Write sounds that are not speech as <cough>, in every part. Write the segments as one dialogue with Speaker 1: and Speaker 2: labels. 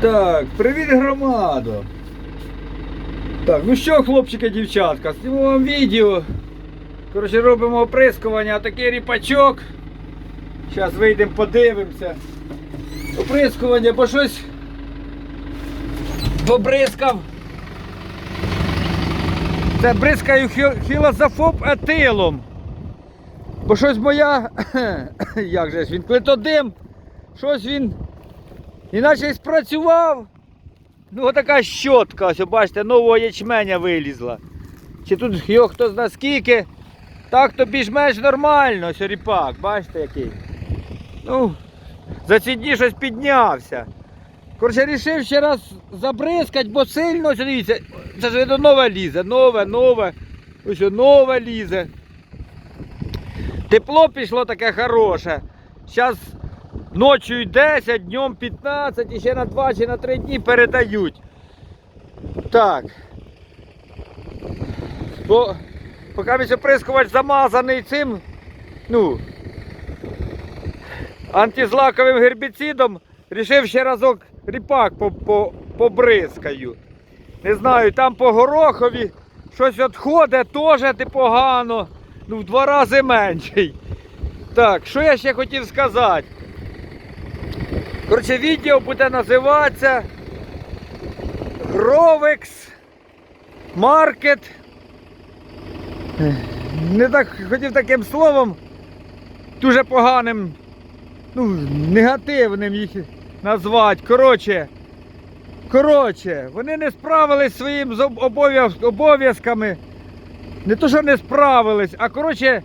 Speaker 1: Так, привіт громадо. Так, ну що, хлопчики, дівчатка, зніму вам відео. Коротше, робимо оприскування, такий ріпачок. Зараз вийдемо, подивимося. Оприскування, бо щось побризкав. Це бризкаю хіл- хілозофоб етилом. Бо щось моя. <coughs> Як же ж він клетодим, щось він Іначе й спрацював. Ну отака щотка, ось бачите, нового ячменя вилізла. Чи тут його хто зна скільки. Так то більш-менш нормально, ось бачите який. Ну, за ці дні щось піднявся. Коротше, рішив ще раз забризкати, бо сильно, ось дивіться, це ж нове лізе, нове, нове, ось нове лізе. Тепло пішло таке хороше. Зараз Ночью 10, днем 15 і ще на 2 чи на 3 дні передають. Так. Бо поки оприскувач замазаний цим, ну, антизлаковим гербіцидом, рішив ще разок ріпак по, по, побризкаю. Не знаю, там по горохові щось відходить теж ти погано. Ну, в два рази менший. Так, що я ще хотів сказати? Коротше, відео буде називатися Гровекс Маркет. Не так хотів таким словом, дуже поганим, ну, негативним їх назвати. Коротше, коротше, вони не справились своїм обов'язками. Не то, що не справились, а коротше,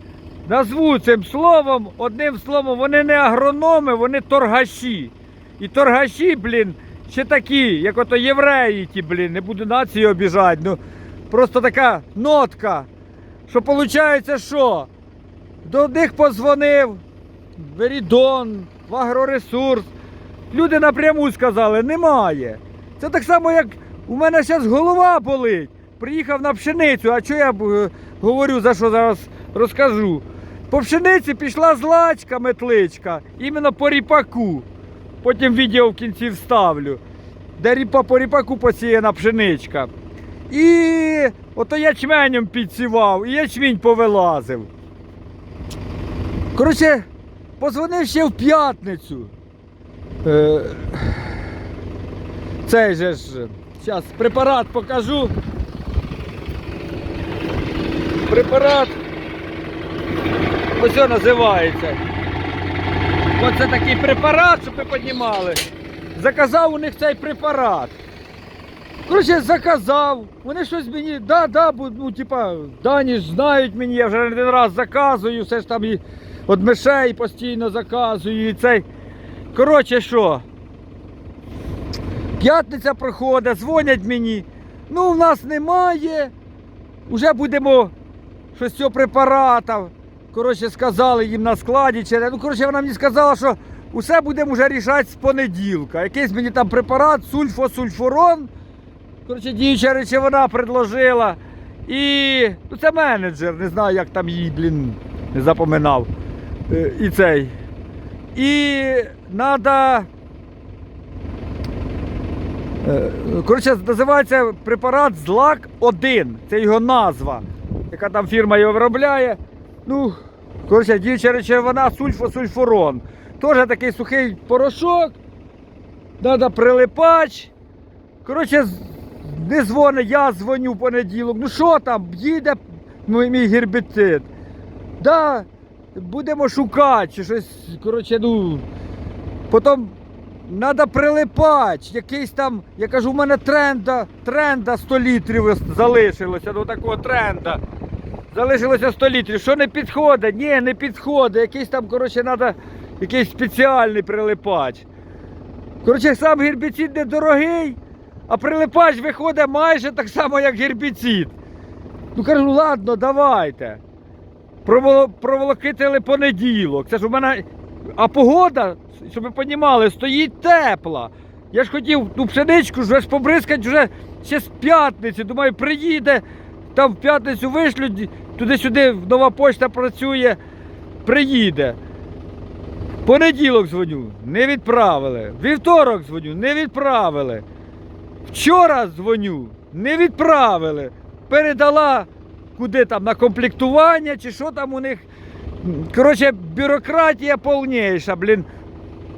Speaker 1: назву цим словом, одним словом, вони не агрономи, вони торгаші. І торгаші, блін, ще такі, як ото євреї ті, блін, не буду націю обіжати. Ну, просто така нотка. Що виходить, що? До них позвонив Верідон, в агроресурс. Люди напряму сказали, немає. Це так само, як у мене зараз голова болить. Приїхав на пшеницю, а що я е, говорю, за що зараз розкажу. По пшениці пішла злачка метличка, іменно по ріпаку. Потім відео в кінці вставлю. Де ріпа по ріпаку посіяна пшеничка. І ото ячменем підсівав, і ячмінь повилазив. Коротше, позвонив ще в п'ятницю. Е, цей же ж. Зараз препарат покажу. Препарат. Ось називається. Оце такий препарат, щоб ви піднімали. Заказав у них цей препарат. Коротше, заказав. Вони щось мені, да, да, ну, типа, дані знають мені, я вже один раз заказую, все ж там і от мишей постійно заказую і цей. Коротше, що? П'ятниця проходить, дзвонять мені. Ну, в нас немає. Уже будемо щось цього препарата. Коротше, сказали їм на складі. Не. Ну, коротше, вона мені сказала, що усе будемо вже рішати з понеділка. Якийсь мені там препарат, сульфосульфурон. Коротше, діюча речовина предложила. І ну, це менеджер, не знаю, як там її, блін, не запоминав. Е, І цей. І треба. Коротше, називається препарат Злак 1. Це його назва. Яка там фірма його виробляє. Ну, коротше, діюча речовина сульфосульфурон. Теж такий сухий порошок. Треба прилипач. Коротше, не дзвонить, я дзвоню в понеділок. Ну що там, їде мій, мій гербіцид. Да, будемо шукати чи щось. Коротше, ну. Потім треба прилипач, якийсь там, я кажу, в мене тренда, тренда 100 літрів залишилося, до такого тренда. Залишилося 100 літрів. Що не підходить? Ні, не підходить. Якийсь там, коротше, треба якийсь спеціальний прилипач. Коротше, сам гербіцид недорогий, а прилипач виходить майже так само, як гербіцид. Ну кажу, ладно, давайте. Проволо- Проволокитили понеділок. Це ж у мене. А погода, щоб ви розуміли, стоїть тепла. Я ж хотів ту пшеничку вже побризкати вже ще з п'ятниці. Думаю, приїде, там в п'ятницю вишлють, туди-сюди нова почта працює, приїде. Понеділок дзвоню, не відправили. Вівторок дзвоню, не відправили. Вчора дзвоню, не відправили. Передала куди там на комплектування чи що там у них. Коротше, бюрократія повніша, блін.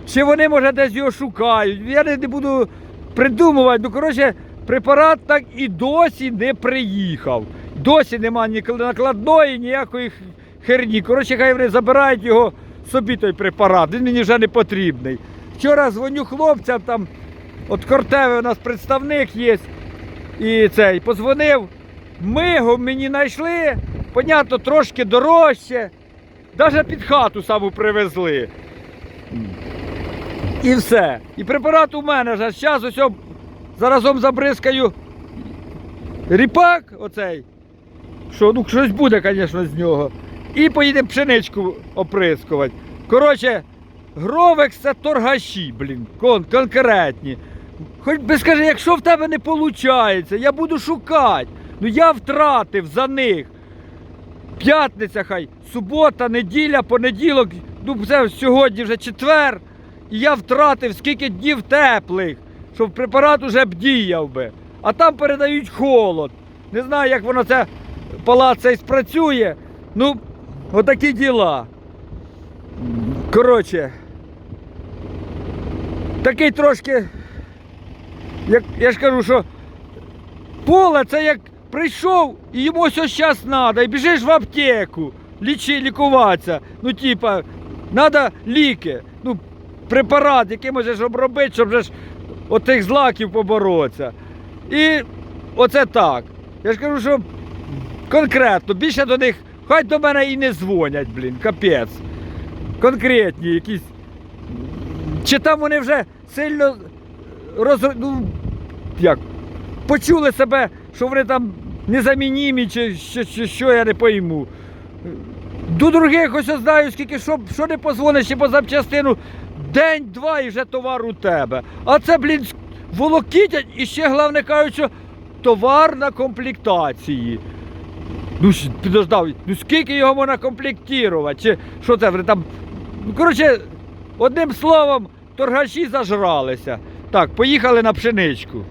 Speaker 1: Чи вони, може, десь його шукають. Я не, буду придумувати. Ну, коротше, препарат так і досі не приїхав. Досі нема ні накладної, ніякої херні. Коротше, хай вони забирають його собі той препарат. Він мені вже не потрібний. Вчора дзвоню хлопцям, там, от Кортеве у нас представник є. І цей позвонив. Мигом мені знайшли, понятно, трошки дорожче. Навіть під хату саму привезли. І все. І препарат у мене вже. Зараз заразом забризкаю ріпак оцей. Що, ну щось буде, звісно, з нього. І поїдемо пшеничку оприскувати. Коротше, гровекс це торгаші, блін, кон, конкретні. Хоч би скажи, якщо в тебе не виходить, я буду шукати. Ну я втратив за них. П'ятниця хай, субота, неділя, понеділок, ну це сьогодні вже четвер. І я втратив скільки днів теплих, щоб препарат уже б діяв би. А там передають холод. Не знаю, як воно це палац цей спрацює. Ну, отакі діла. Коротше. Такий трошки. Як я ж кажу, що поле це як прийшов і йому ось зараз треба, і біжиш в аптеку, лічи, лікуватися. Ну, типа, треба ліки, ну, препарат, який можеш обробити, щоб ж отих злаків поборотися. І оце так. Я ж кажу, що конкретно, більше до них, хай до мене і не дзвонять, блін, капець. Конкретні якісь. Чи там вони вже сильно роз... ну, як, почули себе, що вони там незамінімі, чи що, що, що я не пойму. До других ось знаю, скільки що, що не позвониш чи по запчастину, день-два і вже товар у тебе. А це, блін, волокітять і ще головне кажуть, що товар на комплектації. Ну, підождав, ну скільки його можна комплектувати? Чи що це там. Ну, коротше, одним словом, торгаші зажралися. Так, поїхали на пшеничку.